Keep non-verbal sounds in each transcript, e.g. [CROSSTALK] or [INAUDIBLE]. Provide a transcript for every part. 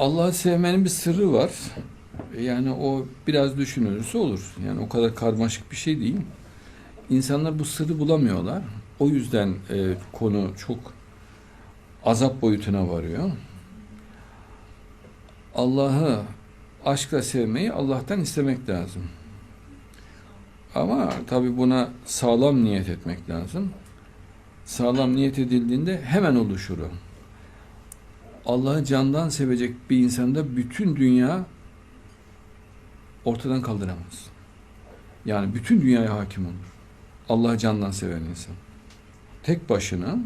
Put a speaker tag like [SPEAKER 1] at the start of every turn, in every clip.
[SPEAKER 1] Allah'ı sevmenin bir sırrı var. Yani o biraz düşünülürse olur. Yani o kadar karmaşık bir şey değil. İnsanlar bu sırrı bulamıyorlar. O yüzden e, konu çok azap boyutuna varıyor. Allah'ı aşkla sevmeyi Allah'tan istemek lazım. Ama tabii buna sağlam niyet etmek lazım. Sağlam niyet edildiğinde hemen oluşur o. Allah'ı candan sevecek bir insanda bütün dünya ortadan kaldıramaz. Yani bütün dünyaya hakim olur. Allah'ı candan seven insan. Tek başına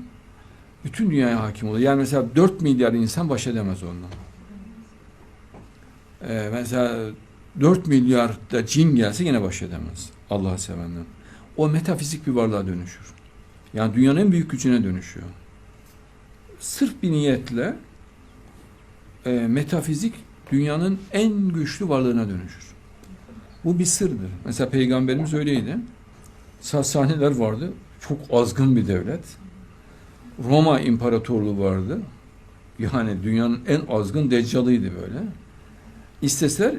[SPEAKER 1] bütün dünyaya hakim olur. Yani mesela 4 milyar insan baş edemez onunla. Ee, mesela 4 milyar da cin gelse yine baş edemez Allah'ı sevenden. O metafizik bir varlığa dönüşür. Yani dünyanın en büyük gücüne dönüşüyor. Sırf bir niyetle e, metafizik dünyanın en güçlü varlığına dönüşür. Bu bir sırdır. Mesela peygamberimiz öyleydi. Sasaniler vardı. Çok azgın bir devlet. Roma İmparatorluğu vardı. Yani dünyanın en azgın deccalıydı böyle. İsteseler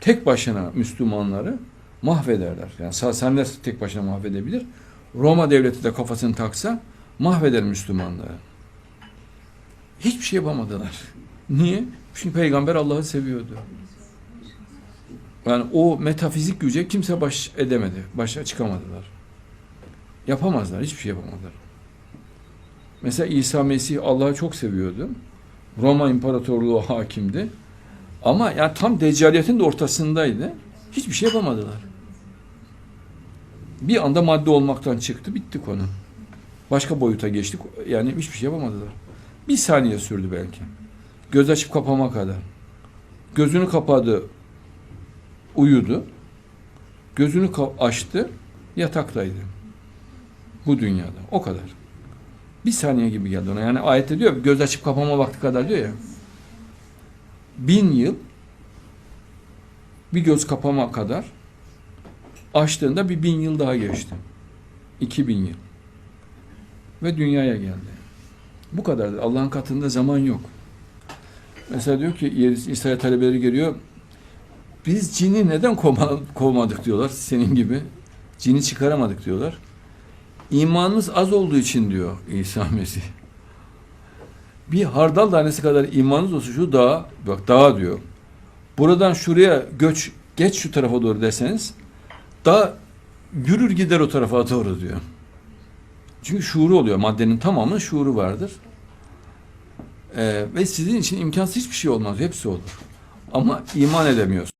[SPEAKER 1] tek başına Müslümanları mahvederler. Yani Sasaniler tek başına mahvedebilir. Roma devleti de kafasını taksa mahveder Müslümanları. Hiçbir şey yapamadılar. Niye? Çünkü peygamber Allah'ı seviyordu. Yani o metafizik güce kimse baş edemedi. Başa çıkamadılar. Yapamazlar. Hiçbir şey yapamadılar. Mesela İsa Mesih Allah'ı çok seviyordu. Roma İmparatorluğu hakimdi. Ama yani tam deccaliyetin de ortasındaydı. Hiçbir şey yapamadılar. Bir anda madde olmaktan çıktı. Bitti konu. Başka boyuta geçtik. Yani hiçbir şey yapamadılar. Bir saniye sürdü belki. Göz açıp kapama kadar. Gözünü kapadı, uyudu. Gözünü açtı, yataktaydı. Bu dünyada. O kadar. Bir saniye gibi geldi ona. Yani ayette diyor, göz açıp kapama vakti kadar diyor ya. Bin yıl bir göz kapama kadar açtığında bir bin yıl daha geçti. İki bin yıl. Ve dünyaya geldi. Bu kadardır. Allah'ın katında zaman yok. Mesela diyor ki İsrail talebeleri geliyor. Biz cini neden kovmadık diyorlar senin gibi. Cini çıkaramadık diyorlar. İmanımız az olduğu için diyor İsa [LAUGHS] Mesih. Bir hardal tanesi kadar imanınız olsa şu dağa, bak dağa diyor. Buradan şuraya göç, geç şu tarafa doğru deseniz dağ yürür gider o tarafa doğru diyor. Çünkü şuuru oluyor. Maddenin tamamının şuuru vardır. Ee, ve sizin için imkansız hiçbir şey olmaz. Hepsi olur. Ama iman edemiyorsun.